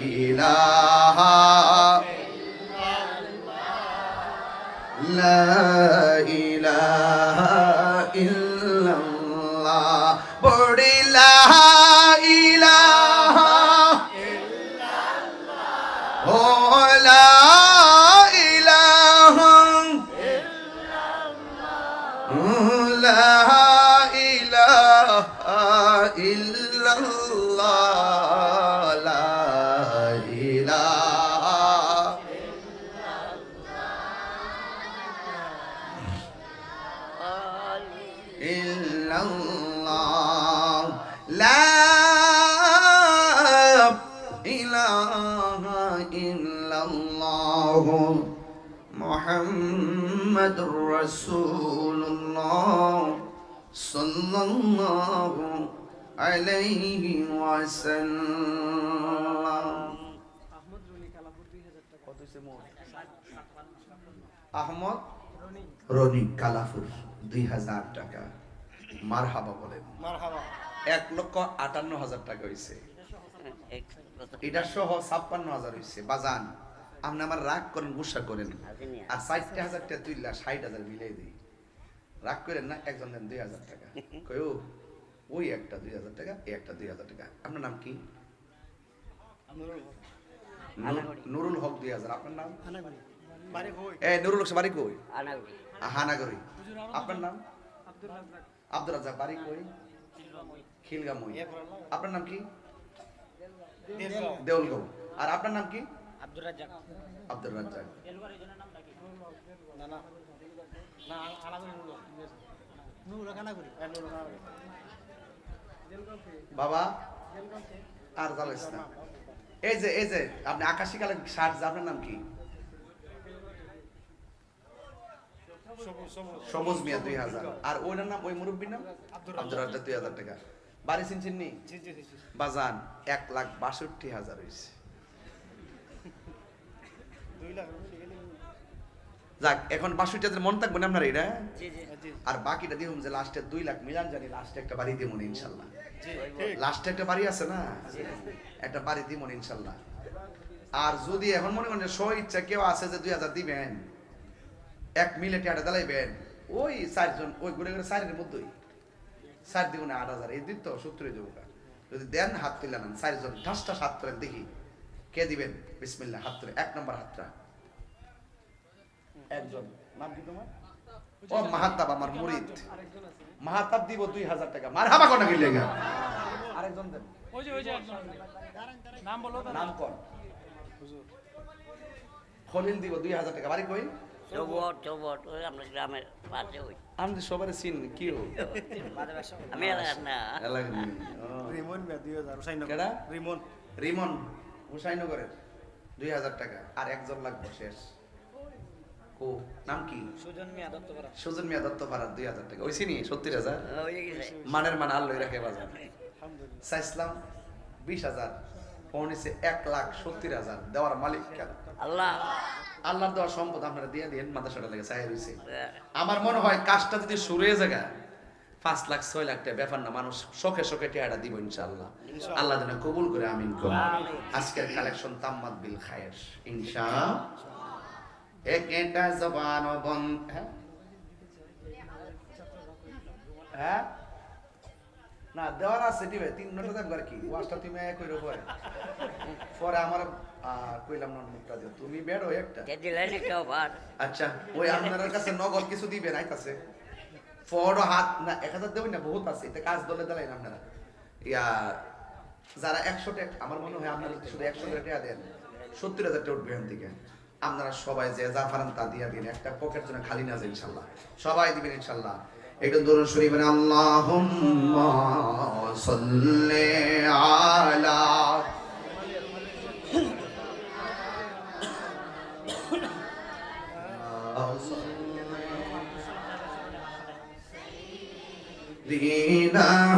إله لا إله rasulullah sallallahu alayhi wasallam কত হইছে মোট? আহমদ রনি কালাফুর দুই হাজার টাকা। মার হাবা বলেন এক লক্ষ আটান্ন হাজার টাকা হয়েছে এটা সহ ছাপ্পান্ন হাজার হয়েছে বাজান। আপনি আমার রাগ করেন গুসা করেন। আর ষাটটা হাজার টাকা তুইলা ষাট হাজার মিলাই দিই। রাগ করেন না একজন দেন দুই হাজার টাকা। কয়ও ওই একটা দুই হাজার টাকা এই একটা দুই হাজার টাকা। আপনার নাম কি? নুরুল হক দুই হাজার। আপনার নাম? এ নুরুল হক বাড়ি কই? হানাগরি আপনার নাম? আব্দুল রাজ্জাক। বাড়ি কই? খিলগামই। আপনার নাম কি? দেউলগাঁও আর আপনার নাম কি? আব্দুর রাজ্জাক। আব্দুল রাজ্জাক। না না। না আনাগুড়ি নুরুল নুরুল কানাগুড়ি। নুরুল কানাগুড়ি। বাবা আর জানাইস না। এই যে এই যে আপনি আকাশি কালের শার্ট আপনার নাম কি? সবুজ মিয়া দুই হাজার। আর ওইটার নাম ওই মুরব্বীর নাম? আব্দুল রাজ্জাক। দুই হাজার টাকা। বাড়ি চিনছেন নি। বাজান এক লাখ বাষট্টি হাজার হয়েছে যাক এখন বাষট্টি হাজার মন থাকবে না আপনার এটা? জি জি। জি আর বাকিটা দিহুম যে লাস্টে দুই লাখ মিলান জানি লাস্টে একটা বাড়ি দিব ইনশাল্লাহ। লাস্টে একটা বাড়ি আছে না? একটা বাড়ি দিব ইনশাল্লাহ। আর যদি এখন মনে করেন স্ব ইচ্ছা কেউ আছে যে দুই হাজার দিবেন এক মিলে টেটা দিলাইবেন ওই চারজন ওই ঘুরে ঘুরে চারের মধ্যেই। চার দিব না আট হাজার। এই দিন তো সত্তর দেবো যদি দেন হাত তুলে নেন চারজন ঠাসটা হাত তোলেন দেখি। কে দিবেন? বিসমিল্লাহ হাত তুলে এক নম্বর হাতটা। একজন। নাম কি তোমার? ও মাহাতাব আমার মুরিদ। মাহাতাব দিব দুই হাজার টাকা। মার হাবা কোনা গা আরেকজন দেন। ওই যে ওই যে নাম বলো তো নাম কোন? খলিল দিব দুই হাজার টাকা। বাড়ি কই? চৌবট চৌবট ওই আমরা গ্রামের পাশে ওই। আমি তো সবার চিন কি আমি এলাকার না। এলাকার রিমন দুই হাজার। রিমন। রিমন। হুসাইনগরের দুই হাজার টাকা। আর একজন লাগবে শেষ। কো নাম কি? সুজন মিয়া দত্তপাড়া। সুজন মিয়া দত্ত দুই হাজার টাকা। ওই চিনি সত্তর হাজার? মানের মান আল্লই রাখে বাজার। চাইছিলাম বিশ হাজার। ফোন নিছে এক লাখ সত্তর হাজার। দেওয়ার মালিক কেন আল্লাহ। আল্লাহর দেওয়ার সম্পদ আপনারা দিয়ে দিন মাদ্রাসাটা লেগে চাই রয়েছে আমার মনে হয় কাজটা যদি শুরু হয়ে যায় পাঁচ লাখ ছয় লাখ টাকা ব্যাপার না মানুষ শখে শখে টেয়াটা দিব ইনশাআল্লাহ। আল্লাহ যেন কবুল করে আমিন করুন। আজকের কালেকশন তাম্মাদ বিল খায়ের ইনশা এক এটা জবান বন হ্যাঁ? হ্যাঁ? না দেওয়ার আছে দিবে তিন নটা দেব আর কি। ওয়াশটা তুমি এক কইরো পরে। পরে আমার আহ, কইলাম না মুখটা দিও। তুমি বেরো একটা। একটা আচ্ছা ওই আপনার কাছে নগদ কিছু দিবেন আইতাছে। ফড় হাত, না, এক হাজার দেবেন না, বহুত আছে, এটা কাজ দলে দিলেন আপনারা। ইয়া, যারা একশো টাকা, আমার মনে হয় আপনারা শুধু একশো টাকা দেন, সত্তর হাজার টাকা উঠবে এখান থেকে। আপনারা সবাই যে যা পারেন তা দিয়া দিন, একটা পকেট যেন খালি না যায় ইনশাল্লাহ। সবাই দিবেন ইনশাল্লাহ। একটু দরুদ শরীফ আল্লাহুম্মা সাল্লি আলা دينا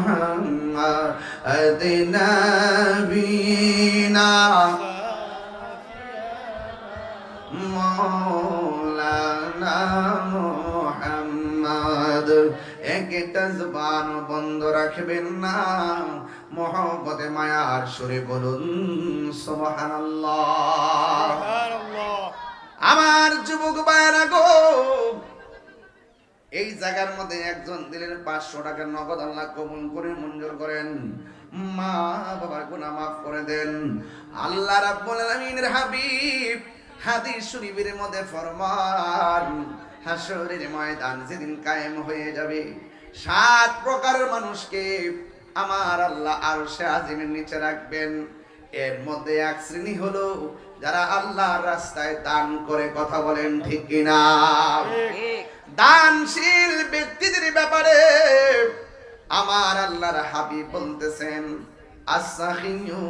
محمد نبينا مولانا محمد একটা জবান বন্ধ রাখবেন না মহব্বতে মায়ার সুরে বলুন সুবহানাল্লাহ আমার যুবক ভাইয়েরা গো এই জায়গার মধ্যে একজন দিলেন পাঁচশো টাকা নগদ, আল্লাহ কবুল করে মঞ্জুর করেন। মা বাবার গুনাহ মাফ করে দেন। আল্লাহ হাবিব হাদিস শরীফের মধ্যে ফরমান হাসরের ময়দান যেদিন কায়েম হয়ে যাবে, সাত প্রকারের মানুষকে আমার আল্লাহ আরশে আজিমের নিচে রাখবেন। এর মধ্যে এক শ্রেণি হলো যারা আল্লাহর রাস্তায় দান করে কথা বলেন ঠিক কিনা? দানশীল ব্যক্তিদের ব্যাপারে আমার আল্লাহর হাবিব বলতেছেন আসাহিনু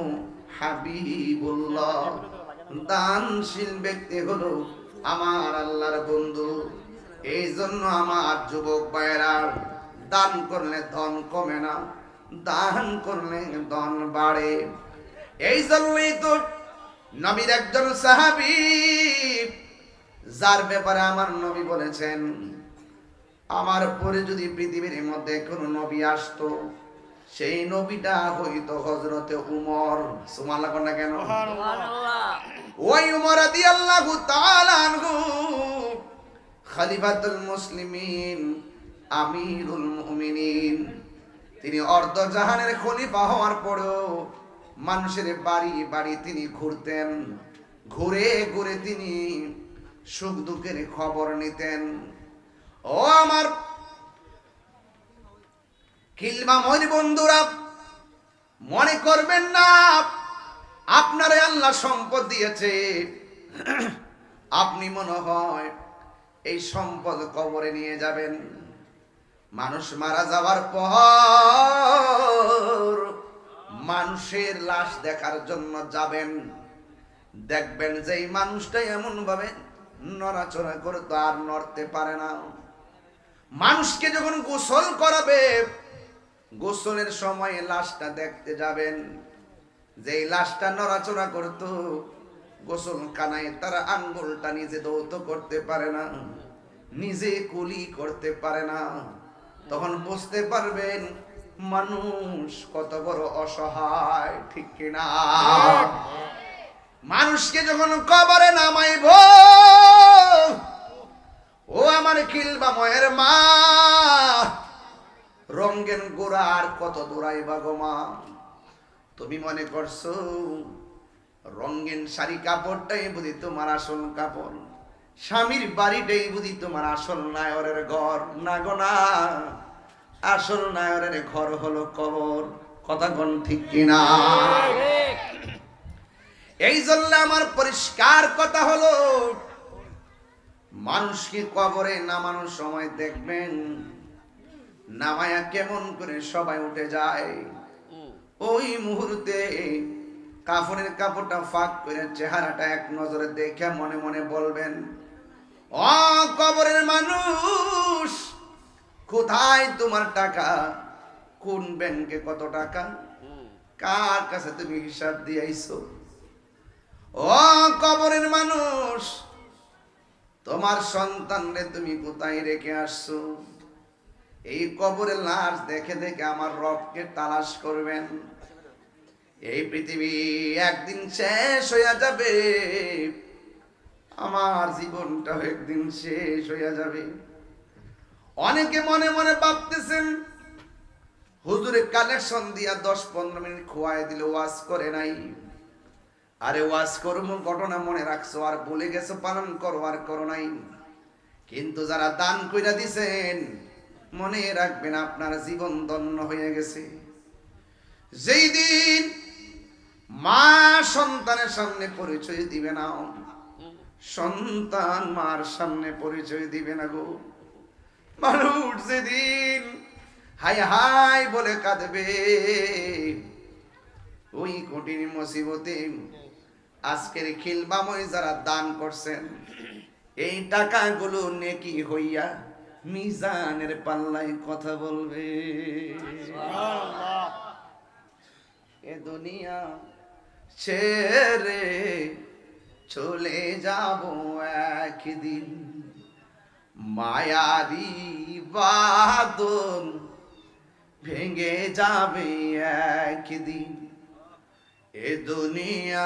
হাবিবুল্লাহ। দানশীল ব্যক্তি হলো আমার আল্লাহর বন্ধু। এই জন্য আমার যুবক ভাইয়েরা, দান করলে ধন কমে না, দান করলে ধন বাড়ে। এই জন্যই তো নবীর একজন সাহাবি, যার ব্যাপারে আমার নবী বলেছেন আমার পরে যদি পৃথিবীর মধ্যে কোনো নবী আসতো সেই নবীটা হইতো হজরতে উমর। সুমান লাগো না কেন? ওই উমর তাআলা আনহু খলিফাতুল মুসলিমিন আমিরুল মুমিনিন। তিনি অর্ধ জাহানের খলিফা হওয়ার পরেও মানুষের বাড়ি বাড়ি তিনি ঘুরতেন। ঘুরে ঘুরে তিনি সুখ দুঃখের খবর নিতেন। ও আমার কিলমা মন বন্ধুরা, মনে করবেন না, আপনারে আল্লাহ সম্পদ দিয়েছে। আপনি মনে হয় এই সম্পদ কবরে নিয়ে যাবেন। মানুষ মারা যাওয়ার পর মানুষের লাশ দেখার জন্য যাবেন। দেখবেন যে এই মানুষটাই এমন ভাবে নড়াচড়া করতো আর নড়তে পারে না। মানুষকে যখন গোসল করাবে, গোসলের সময় লাশটা দেখতে যাবেন। যে লাশটা নড়াচড়া করতো, গোসল কানায় তারা আঙ্গুলটা নিজে দৌত করতে পারে না, নিজে কুলি করতে পারে না। তখন বুঝতে পারবেন, মানুষ কত বড় অসহায়, ঠিক কিনা? মানুষকে যখন কবরে নামাইব ও আমার কিলবা ময়ের মা। রঙ্গেন গোড়া আর কত দূরাইবা গো মা। তুমি মনে করছ রঙ্গিন শাড়ি কাপড়টাই বুঝি তোমার আসল কাপড়। স্বামীর বাড়িটাই বুঝি তোমার আসল নায়রের ঘর। না গো না আসল নায়রের ঘর হলো কবর। কথা কোন ঠিক কিনা? এই জন্য আমার পরিষ্কার কথা হলো মানুষকে কবরে নামানোর সময় দেখবেন, নামায়া কেমন করে সবাই উঠে যায়। ওই মুহূর্তে কাফনের কাপড়টা ফাঁক করে চেহারাটা এক নজরে দেখে মনে মনে বলবেন ও কবরের মানুষ, কোথায় তোমার টাকা? কোন ব্যাংকে কত টাকা? কার কাছে তুমি হিসাব দিয়েছ? ও কবরের মানুষ তোমার সন্তানরে তুমি কোথায় রেখে আসছো? এই কবরের লাশ দেখে দেখে আমার রবকে তালাশ করবেন। এই পৃথিবী একদিন শেষ হইয়া যাবে। আমার জীবনটা একদিন শেষ হইয়া যাবে। অনেকে মনে মনে ভাবতেছেন হুজুরে কালেকশন দিয়া দশ পনেরো মিনিট খোয়াই দিলে ওয়াজ করে নাই। আরে ওয়াজ করব ঘটনা মনে রাখছো, আর বলে গেছো পালন করো আর করো নাই। কিন্তু যারা দান কইরা দিছেন, মনে রাখবেন আপনার জীবন দন্য হয়ে গেছে। যেই দিন মা সন্তানের সামনে পরিচয় দিবে না, সন্তান মার সামনে পরিচয় দিবে না গো। মানুষ যেদিন হাই হাই বলে কাঁদবে, ওই কঠিন মুসিবতে আজকের খিলবাময় যারা দান করছেন, এই টাকাগুলো নেকি হইয়া মিজানের পাল্লায় কথা বলবে। এ দুনিয়া ছেড়ে চলে যাব একদিন। মায়ারি বাদন ভেঙে যাবে একদিন। এ দুনিয়া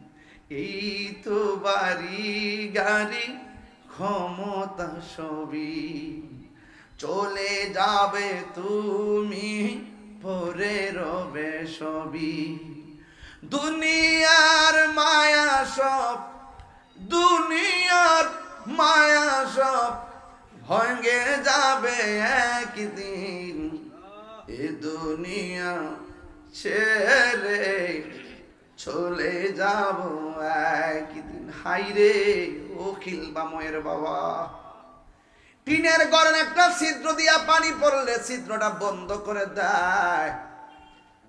এই তো বাড়ি গাড়ি, ক্ষমতা সবই। চলে যাবে তুমি, পরে রবে সবই। দুনিয়ার মায়া সব, দুনিয়ার মায়া সব ভঙ্গে যাবে একদিন। এ দুনিয়া ছেড়ে চলে যাব একদিন। হাইরে ও খিলবাময়ের বাবা। টিনের গড়ের একটা ছিদ্র দিয়া পানি পড়লে ছিদ্রটা বন্ধ করে দেয়।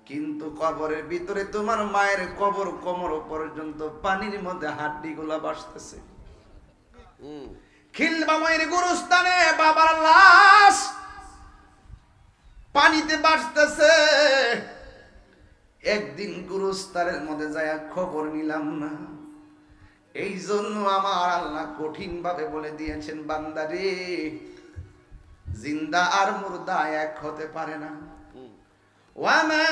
কিন্তু কবরের ভিতরে তোমার মায়ের কবর কোমর পর্যন্ত পানির মধ্যে হাড্ডি গুলা বাসতেছে। হুম। খিলবা মায়ের গুরুস্থানে বাবার লাশ পানিতে বাসতেছে। একদিন গুরুস্থানের মধ্যে যায় খবর নিলাম না এই জন্য আমার আল্লাহ কঠিন ভাবে বলে দিয়েছেন বান্দারে জিন্দা আর মুর্দা এক হতে পারে না وما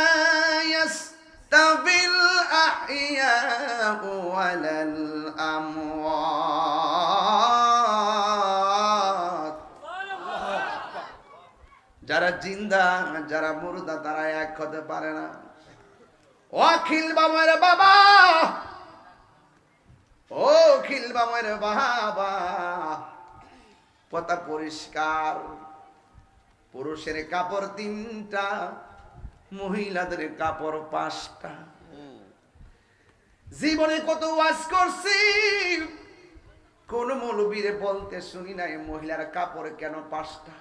يستوي الأحياء ولا الأموات যারা জিন্দা যারা মুর্দা তারা এক হতে পারে না ও খিল বাবার বাবা। ও খিল বাবার বাবা। কথা পরিষ্কার। পুরুষের কাপড় তিনটা, মহিলাদের কাপড় পাঁচটা। জীবনে কত ওয়াজ করছি, কোন মৌলবীরে বলতে শুনি নাই, মহিলার কাপড় কেন পাঁচটা?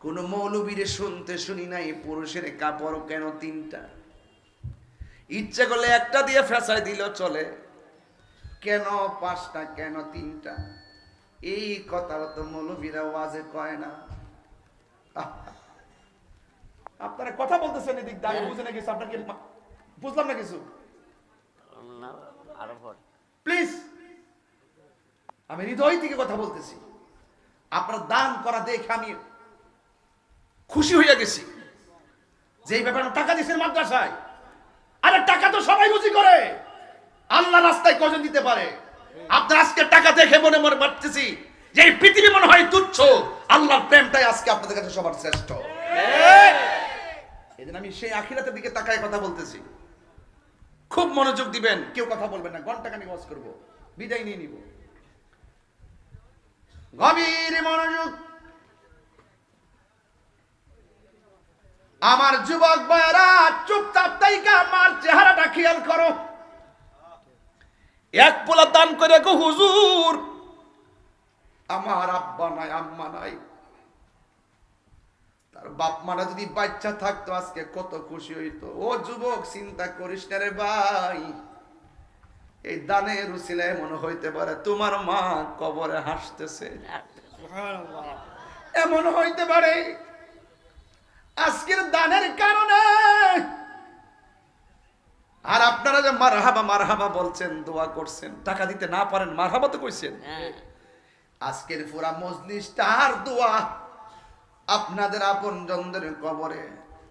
কোন মৌলবীরে শুনতে শুনি নাই, পুরুষের কাপড় কেন তিনটা? ইচ্ছে করলে একটা দিয়ে ফেসাই দিল চলে। কেন পাঁচটা কেন তিনটা? এই কথা তো মৌলবীরা ওয়াজে কয় না। আপনারা কথা বলতেছেন এদিক আমি বুঝে না কিছু। আপনাকে বুঝলাম না কিছু। প্লিজ আমি হৃদয় থেকে কথা বলতেছি। আপনার দান করা দেখে আমি খুশি হইয়া গেছি। যে ব্যাপারে টাকা দিচ্ছেন মাদ্রাসায় আরে টাকা তো সবাই বুঝি করে। আল্লাহ রাস্তায় কজন দিতে পারে? আপনার আজকে টাকা দেখে মনে মনে মারতেছি যে এই পৃথিবী মনে হয় তুচ্ছ। আল্লাহর প্রেমটাই আজকে আপনাদের কাছে সবার শ্রেষ্ঠ। এই জন্য আমি সেই আখিরাতের দিকে তাকায় কথা বলতেছি। খুব মনোযোগ দিবেন কেউ কথা বলবেন না। ঘণ্টা খানিক ওয়াজ করব। বিদায় নিয়ে নিব। গভীর মনোযোগ আমার যুবক বয়রা চুপচাপ তাইকা আমার চেহারাটা খেয়াল করো। এক পোলা দান করে গো হুজুর। আমার আব্বা নাই আম্মা নাই। তার বাপ মারা যদি বাচ্চা থাকতো আজকে কত খুশি হইতো। ও যুবক চিন্তা করিস না রে ভাই। এই দানের উসিলায় মনে হইতে পারে তোমার মা কবরে হাসতেছে। এমন হইতে পারে আজকের দানের কারণে। আর আপনারা যে মারহাবা মারহাবা বলছেন দোয়া করছেন টাকা দিতে না পারেন মারহাবা তো কইছেন। হ্যাঁ। আজকের পুরা মজলিস তার দোয়া। আপনাদের আপন জনদের কবরে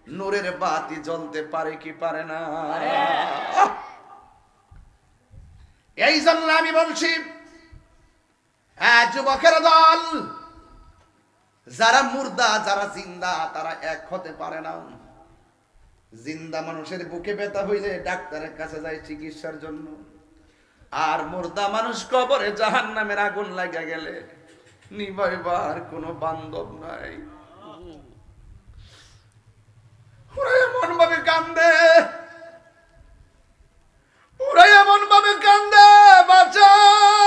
নূরের বাতি জ্বলতে পারে কি পারে না? এই জন্য আমি বলছি হ্যাঁ যুবকের দল যারা মুর্দা, যারা জিন্দা, তারা এক হতে পারে না। জিন্দা মানুষের বুকে ব্যথা হইলে ডাক্তারের কাছে যায় চিকিৎসার জন্য। আর মুর্দা মানুষ কবরে জাহান নামের আগুন লাগা গেলে নিবাইবার কোনো বান্ধব নাই। ওরা এমন ভাবে কান্দে। ওরা এমন ভাবে কান্দে, বাঁচাও।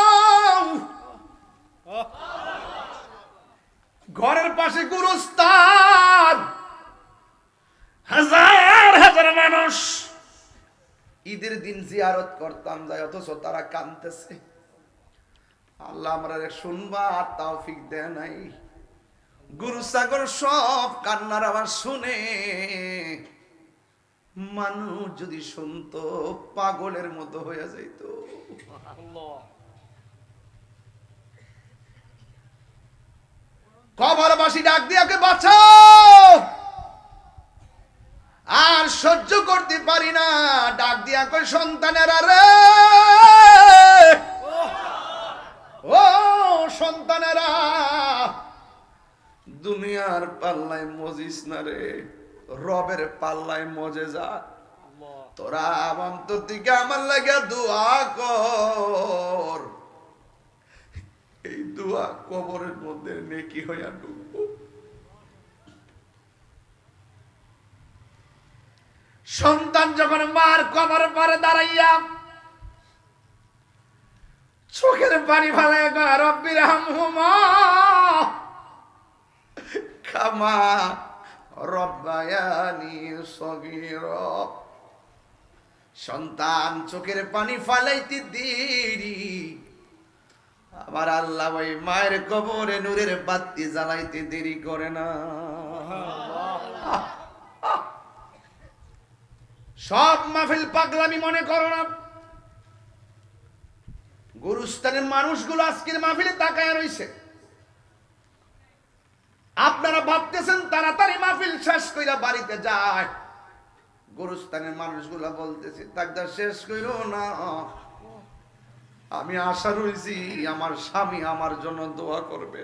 ঘরের পাশে গুরুস্তান। হাজার হাজার মানুষ। ঈদের দিন জিয়ারত করতাম যাই, অথচ তারা কানতেছে আল্লাহ আমরা শুনবা আর তাওফিক দেয় নাই। গুরু সাগর সব কান্নার আবার শুনে। মানুষ যদি শুনতো, পাগলের মতো হয়ে যাইত। কবরবাসী ডাক দিয়াকে বাঁচাও। আর সহ্য করতে পারি না। ডাক দিয়া কই সন্তানেরা রে। ও সন্তানেরা দুনিয়ার পাল্লায় মজিস না রে। রবের পাল্লায় মজে যা। তোরা অন্তর থেকে আমার লাগে দোয়া কর। দোয়া কবরের মধ্যে নেকি হইয়া ডুববো। সন্তান যখন মার কবর পরে দাঁড়াইয়া চোখের পানি ফেলে রব্বির হামহুমা খামা সন্তান চোখের পানি ফালাইতে দেরি। আমার আল্লাহ ওই মায়ের কবরে নূরের বাতি জ্বালাইতে দেরি করে না। সব মাহফিল পাগলামি মনে করো না। গুরুস্থানের মানুষগুলো আজকের মাহফিলে তাকায় রইছে। আপনারা ভাবতেছেন তাড়াতাড়ি মাহফিল শেষ কইরা বাড়িতে যায়। গুরুস্থানের মানুষগুলা বলতেছে তাকদা শেষ কইরো না। আমি আশা রয়েছি আমার স্বামী আমার জন্য দোয়া করবে।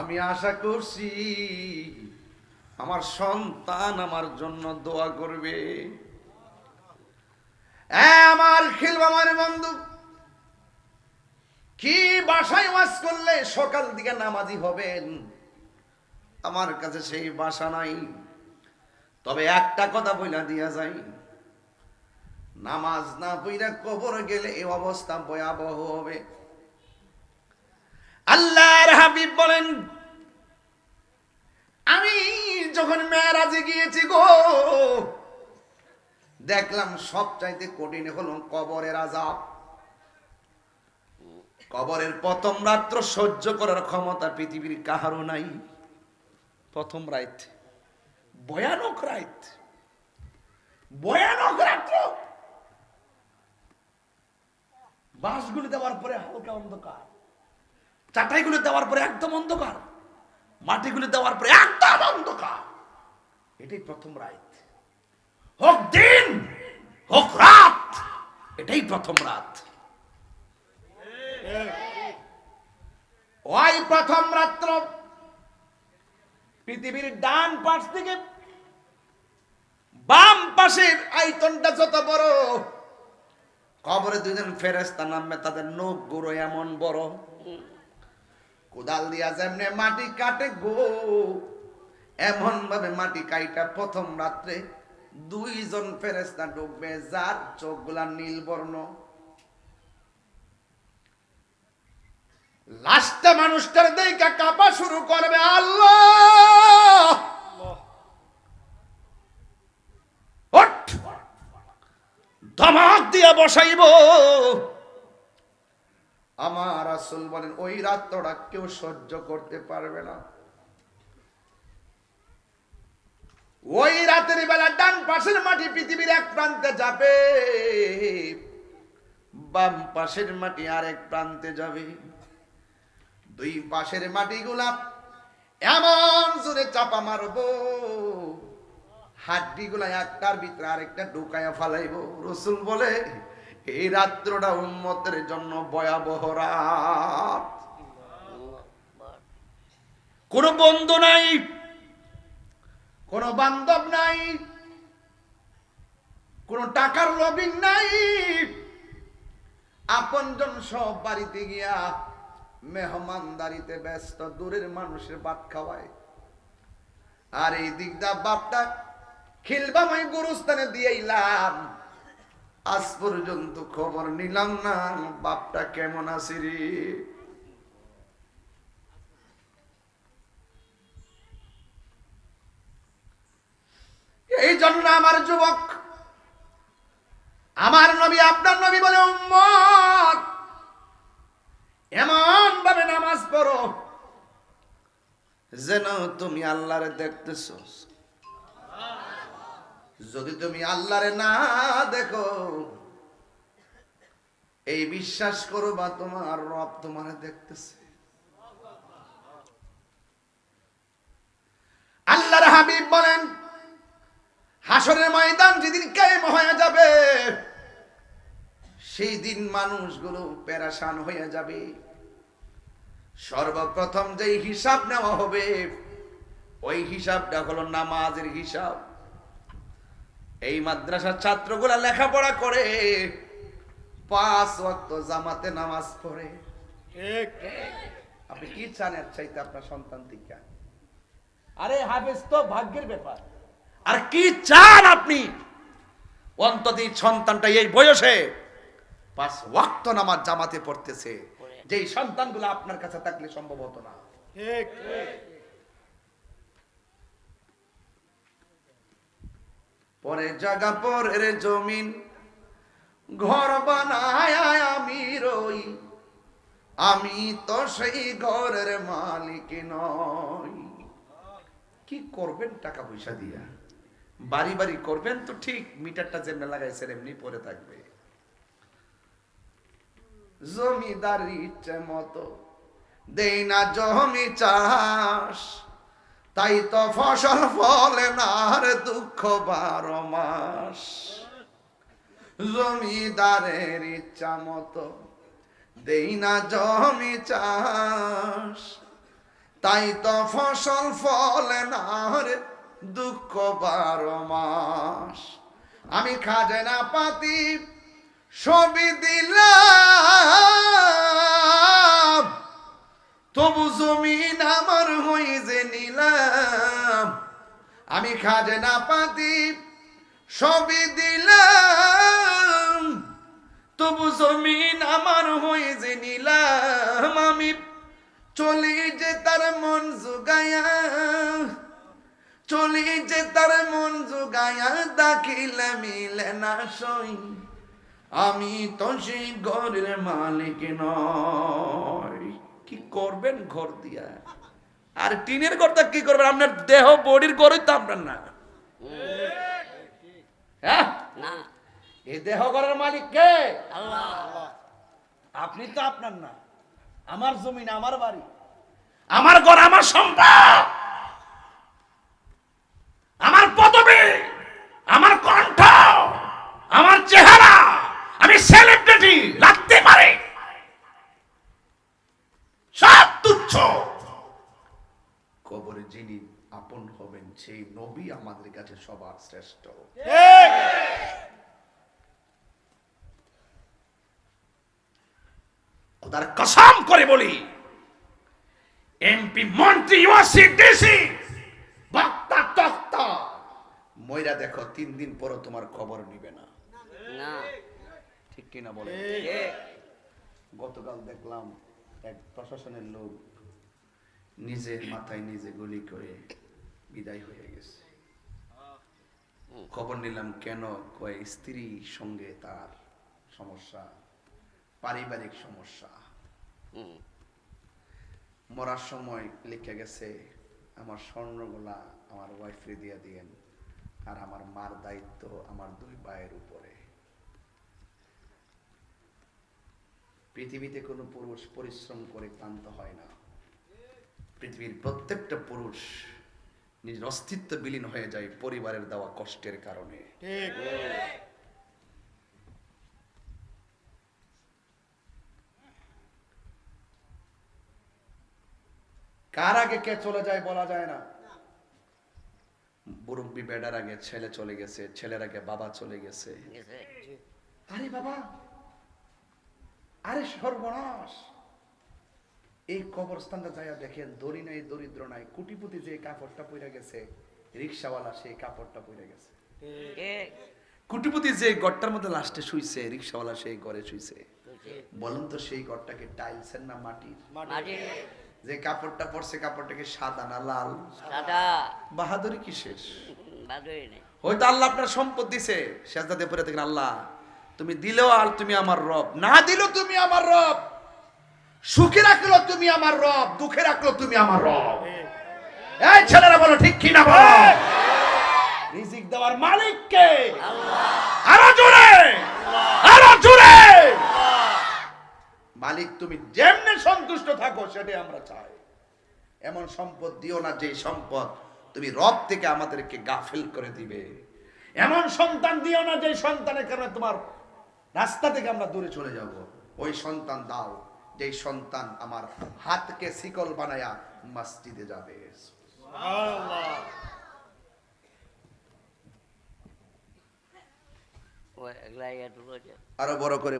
আমি আশা করছি আমার সন্তান আমার জন্য দোয়া করবে। আমার খিলবামার বন্ধু কি বাসায় ওয়াজ করলে সকাল দিকে নামাজি হবেন? আমার কাছে সেই বাসা নাই। তবে একটা কথা বইলা দিয়া যাই। নামাজ না পইরা কবর গেলে এই অবস্থা ভয়াবহ হবে। আল্লাহর হাবিব বলেন, আমি যখন মেয়ারাজে গিয়েছি গো, দেখলাম সব চাইতে কঠিন হলো কবরের আজাব কবরের প্রথম রাত্র সহ্য করার ক্ষমতা পৃথিবীর কাহারও নাই। প্রথম রাত, ভয়ানক রাত। ভয়ানক রাত্র বাঁশগুলি দেওয়ার পরে হালকা অন্ধকার, চাটাইগুলি দেওয়ার পরে একদম অন্ধকার, মাটিগুলি দেওয়ার পরে একদম অন্ধকার। এটাই প্রথম রাত। হোক দিন, হোক রাত, এটাই প্রথম রাত। ওই প্রথম রাত্র। পৃথিবীর ডান পাশ থেকে বাম পাশের আইতনটা যত বড় কবরে দুজন ফেরেস্তা নামবে তাদের নখ গুঁড়ো এমন বড়। কোদাল দিয়া যেমনে মাটি কাটে গো এমন ভাবে মাটি কাইটা প্রথম রাত্রে দুইজন ফেরেস্তা ডুববে যার চোখগুলা নীল বর্ণ। লাস্টে মানুষটার দেখা কাঁপা শুরু করবে আল্লাহ আল্লাহ ওঠ! ধমাক দিয়া বসাইব। আমার আসল বলেন, ওই রাত্রটা কেউ সহ্য করতে পারবে না। ওই রাতের বেলা ডান পাশের মাটি পৃথিবীর এক প্রান্তে যাবে, বাম পাশের মাটি আরেক প্রান্তে যাবে। দুই পাশের মাটিগুলা এমন জোরে চাপা মারবো হাড্ডি গুলা একটার ভিতরে আরেকটা ঢুকাইয়া ফালাইব। রসুল বলে, এই রাত্রটা উন্মতের জন্য ভয়াবহ রাত। কোনো বন্ধু নাই, কোনো বান্ধব নাই, কোনো টাকার লবিং নাই। আপনজন সব বাড়িতে গিয়া মেহমানদারিতে ব্যস্ত, দূরের মানুষের ভাত খাওয়ায়। আর এই দিকটা বাপটা খিলবামাই গুরুস্থানে দিয়েইলাম। আজ পর্যন্ত খবর নিলাম না, বাপটা কেমন আছে রে? এই জন্য আমার যুবক, আমার নবী, আপনার নবী বলে উম্মত এমন ভাবে নামাজ পড়ো, যেন তুমি আল্লাহরে দেখতেছ। যদি তুমি আল্লাহরে না দেখো, এই বিশ্বাস করো বা তোমার রব তোমার দেখতেছে। আল্লাহর হাবিব বলেন হাসরের ময়দান যেদিন কায়েম হয়ে যাবে, সেই দিন মানুষগুলো প্যারাসান হয়ে যাবে। সর্বপ্রথম যেই হিসাব নেওয়া হবে, ওই হিসাবটা হলো নামাজের হিসাব। এই মাদ্রাসার ছাত্রগুলা লেখাপড়া করে পাঁচ ওয়াক্ত জামাতে নামাজ পড়ে। আপনি কি চান এর চাইতে আপনার সন্তান থেকে আরে হাফেজ তো ভাগ্যের ব্যাপার। আর কি চান আপনি? অন্তত সন্তানটা এই বয়সে পাঁচ ওয়াক্ত নামাজ জামাতে পড়তেছে। যেই সন্তানগুলো আপনার কাছে থাকলে সম্ভব হতো না। ঠিক ঠিক। পরে জায়গা পরের জমিন, ঘর বানায় আমি রই। আমি তো সেই ঘরের মালিক নই। কি করবেন টাকা পয়সা দিয়া? বাড়ি বাড়ি করবেন তো ঠিক, মিটারটা যেমনি লাগাইছেন এমনি পরে থাকবে। জমিদার ইচ্ছে মতো দেই না জমি চাষ। তাই তো ফসল ফলে না দুঃখ বারো মাস। জমিদারের ইচ্ছা মতো দেই না জমি চাষ। তাই তো ফসল ফলে না, আর দুঃখ বারো মাস। আমি খাজনা পাতি ছবি দিলাম। তবু জমিন আমার হই যে নিলাম। আমি খাজনা পাতি সবই দিলাম। তবু জমিন আমার হই যে নিলাম। আমি চলি যে তার মন জুগায়া, চলি যে তার মন জুগায়া, দাখিলে মিলে না সই। আমি তো সেই ঘরের মালিক নয় কি করবেন ঘর দিয়া? আর টিনের ঘরটা কি করবেন? আপনার দেহ বডির ঘরই তো আপনার না। হ্যাঁ? এই দেহ ঘরের মালিক কে? আপনি তো আপনার না। আমার জমিন আমার বাড়ি। আমার ঘর আমার সম্পদ। আমার পদবি আমার কণ্ঠ আমার চেহারা। আমি সেলিব্রিটি লাগতে পারে সব তুচ্ছ কবরে যিনি আপন হবেন সেই নবী আমাদের কাছে সবার শ্রেষ্ঠ। খোদার কসম করে বলি এমপি মন্ত্রী ইউসি ডিসি বক্তা তক্তা ময়রা দেখো তিন দিন পর তোমার খবর নিবে না। না। ঠিক কিনা বলে? গতকাল দেখলাম এক প্রশাসনের লোক নিজের মাথায় নিজে গুলি করে বিদায় হয়ে গেছে। খবর নিলাম কেন কয় স্ত্রীর সঙ্গে তার সমস্যা পারিবারিক সমস্যা। মরার সময় লিখে গেছে আমার স্বর্ণগুলা আমার ওয়াইফরে দিয়ে দিয়েন আর আমার মার দায়িত্ব আমার দুই ভাইয়ের উপরে। পৃথিবীতে কোনো পুরুষ পরিশ্রম করে ক্লান্ত হয় না। পৃথিবীর প্রত্যেকটা পুরুষ নিজের অস্তিত্ব বিলীন হয়ে যায় পরিবারের দেওয়া কষ্টের কারণে। কার আগে কে চলে যায় বলা যায় না? মুরব্বী বেডার আগে ছেলে চলে গেছে ছেলের আগে বাবা চলে গেছে। গেছে আরে বাবা! আরে সর্বনাশ! এই কবরস্থানটা যাইয়া দেখেন দড়ি নাই দরিদ্র নাই কুটিপুতি যে কাপড়টা পইরা গেছে রিক্সাওয়ালা সেই কাপড়টা পইরা গেছে। কুটিপুতি যে মধ্যে লাস্টে শুইছে রিক্সাওয়ালা সেই ঘরে শুইছে। বলুন তো সেই ঘরটাকে টাইলসের না মাটির? যে কাপড়টা পরছে কাপড়টাকে সাদা না লাল? সাদা। বাহাদুরি বাদুই নেই। হয়তো আল্লাহ আপনার সম্পদ দিছে শেষদাতে পরে দেখেন আল্লাহ তুমি দিলেও আর তুমি আমার রব না দিলেও তুমি আমার রব। সুখে রাখল তুমি আমার রব দুঃখে রাখল তুমি আমার রব। এই ছেলেরা বলো ঠিক কি না বলো রিজিক দেওয়ার মালিক কে আরও জোরে আরও জোরে। মালিক তুমি যেমনে সন্তুষ্ট থাকো সেটাই আমরা চাই। এমন সম্পদ দিও না যে সম্পদ তুমি রব থেকে আমাদেরকে গাফিল করে দিবে। এমন সন্তান দিও না যে সন্তানের কারণে তোমার রাস্তা থেকে আমরা দূরে চলে যাব। ওই সন্তান দাও। যে সন্তান আমার হাতকে শিকল বানায়া মসজিদে যাবে। আরও বড় করে